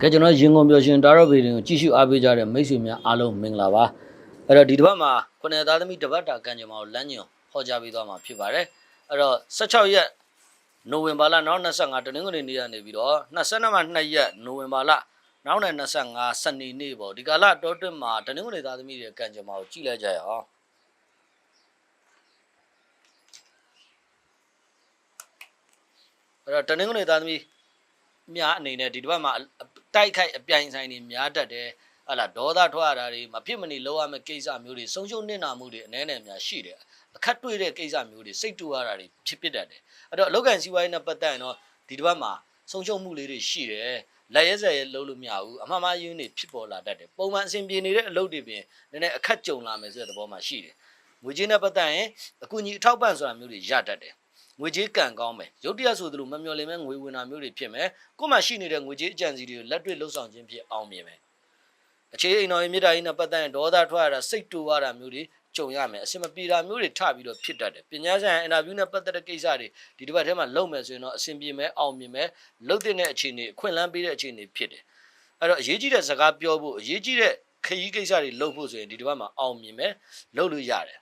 ကဲကျွန်တော်ရင်ကုန်ပြောရှင်တာရောဗီဒီယိုကိုကြည့်ရှုအားပေးကြတဲ့မိတ်ဆွေများအားလုံးမင်္ဂလာပါအဲ့တော့ဒီတစ်ပတ်မှာခုနှစ်သားသမီးတစ်ပတ်တာကံကြမ္မာကိုလမ်းညွန်ဟောကြားပေးသွားမှာဖြစ်ပါတယ်အဲ့တော့16ရက်နိုဝင်ဘာလနောက်25တနင်္ဂနွေနေ့ကနေပြီးတော့22မှ2ရက်နိုဝင်ဘာလနောက်နဲ့25စနေနေ့ပေါ့ဒီကာလတောတွင်းမှာတနင်္ဂနွေသားသမီးတွေကကံကြမ္မာကိုကြည့်လိုက်ကြရအောင်အဲ့တော့တနင်္ဂနွေသားသမီးများအနေနဲ့ဒီတစ်ပတ်မှာအ တိုက်ခိုက်အပြိုင်ဆိုင်တွေများတတ်တယ်ဟလာဒေါသထွက်ရတာတွေမဖြစ်မနေလောက်ရမယ့်ကိစ္စမျိုးတွေဆုံးရှုံးနေတာမှုတွေအနည်းနဲ့များရှိတယ်အခက်တွေ့တဲ့ကိစ္စမျိုးတွေစိတ်တူရတာတွေဖြစ်ဖြစ်တတ်တယ်အဲ့တော့အလောက်ကန်စီဝိုင်းနဲ့ပတ်သက်ရင်တော့ဒီတစ်ပတ်မှာဆုံးရှုံးမှုလေးတွေရှိတယ်လက်ရဲစက်ရဲလုံးလို့မရဘူးအမှားမှားယွင်းတွေဖြစ်ပေါ်လာတတ်တယ်ပုံမှန်အဆင်ပြေနေတဲ့အလုပ်တွေပြင်နည်းနည်းအခက်ကြုံလာမယ်ဆိုတဲ့သဘောမှရှိတယ်ငွေကြေးနဲ့ပတ်သက်ရင်အကူအညီအထောက်ပံ့ဆိုတာမျိုးတွေရတတ်တယ် ငွေကြေးကံကောင်းမယ်ရုတ်တရက်ဆိုသလိုမမျော်လင့်မဲ့ငွေဝင်တာမျိုးတွေဖြစ်မယ်ကိုယ်မှရှိနေတဲ့ငွေကြေးအကြံစီတွေကိုလက်တွေ့လှုပ်ဆောင်ခြင်းဖြစ်အောင်မြင်မယ်အခြေအိမ်တော်ရဲ့မြေတားကြီးနဲ့ပတ်သက်ရင်ဒေါသထွက်ရတာစိတ်တူရတာမျိုးတွေကြုံရမယ်အစင်မပြေတာမျိုးတွေထပြီးတော့ဖြစ်တတ်တယ်ပညာဆိုင်အင်တာဗျူးနဲ့ပတ်သက်တဲ့ကိစ္စတွေဒီတစ်ပတ်ထဲမှာလုပ်မယ်ဆိုရင်တော့အဆင်ပြေမယ်အောင်မြင်မယ်လုပ်တဲ့အခြေအနေအခွင့်အလမ်းပေးတဲ့အခြေအနေဖြစ်တယ်အဲ့တော့အရေးကြီးတဲ့စကားပြောဖို့အရေးကြီးတဲ့ခရီးကိစ္စတွေလုပ်ဖို့ဆိုရင်ဒီတစ်ပတ်မှာအောင်မြင်မယ်လုပ်လို့ရတယ်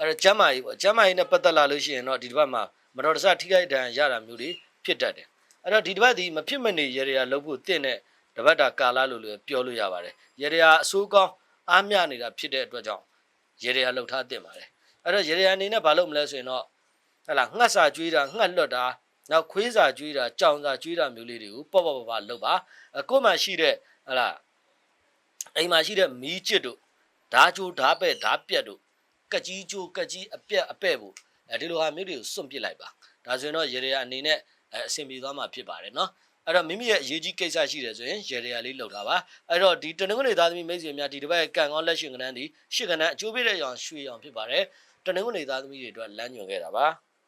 အဲ့တော့ကျမ်းမာရေးပေါ့ကျမ်းမာရေးနဲ့ပတ်သက်လာလို့ရှိရင်တော့ဒီတစ်ပတ်မှာမတော်တဆထိခိုက်ဒဏ်ရာရတာမျိုးတွေဖြစ်တတ်တယ်အဲ့တော့ဒီတစ်ပတ်ဒီမဖြစ်မနေရေရာလုပ်ဖို့တင့်တဲ့တပတ်တာကာလလို့လည်းပြောလို့ရပါတယ်ရေရာအဆိုးကောင်းအားမျှနေတာဖြစ်တဲ့အတွက်ကြောင့်ရေရာလှုပ်ထားတင်ပါတယ်အဲ့တော့ရေရာအနေနဲ့ဘာလုပ်မလဲဆိုရင်တော့ဟဲ့လားငှက်စာကျွေးတာငှက်လွတ်တာနောက်ခွေးစာကျွေးတာကြောင်စာကျွေးတာမျိုးလေးတွေကိုပေါ့ပေါ့ပေါ့ပေါ့လုပ်ပါအကို့မှရှိတဲ့ဟဲ့လားအိမ်မှာရှိတဲ့မီးကျစ်တို့ဓာချိုးဓာပဲ့ဓာပြက်တို့ ကက်ကြီးကျိုးကက်ကြီးအပြက်အပဲ့ဖို့အဲဒီလိုဟာမျိုးတွေကိုစွန့်ပစ်လိုက်ပါဒါဆိုရင်တော့ရေရအနေနဲ့အဲအဆင်ပြေသွားမှာဖြစ်ပါတယ်နော်အဲ့တော့မိမိရဲ့အရေးကြီးကိစ္စရှိတယ်ဆိုရင်ရေရလေးလှုပ်တာပါအဲ့တော့ဒီတနင်္ဂနွေသားသမီးမိတ်ဆွေများဒီတစ်ပတ်ကံကောင်းလက်ရှင်ကနန်းဒီရှစ်ကနန်းအကျိုးပေးတဲ့ရောင်ရွှေရောင်ဖြစ်ပါတယ်တနင်္ဂနွေသားသမီးတွေအတွက်လမ်းညွှန်ခဲ့တာပါ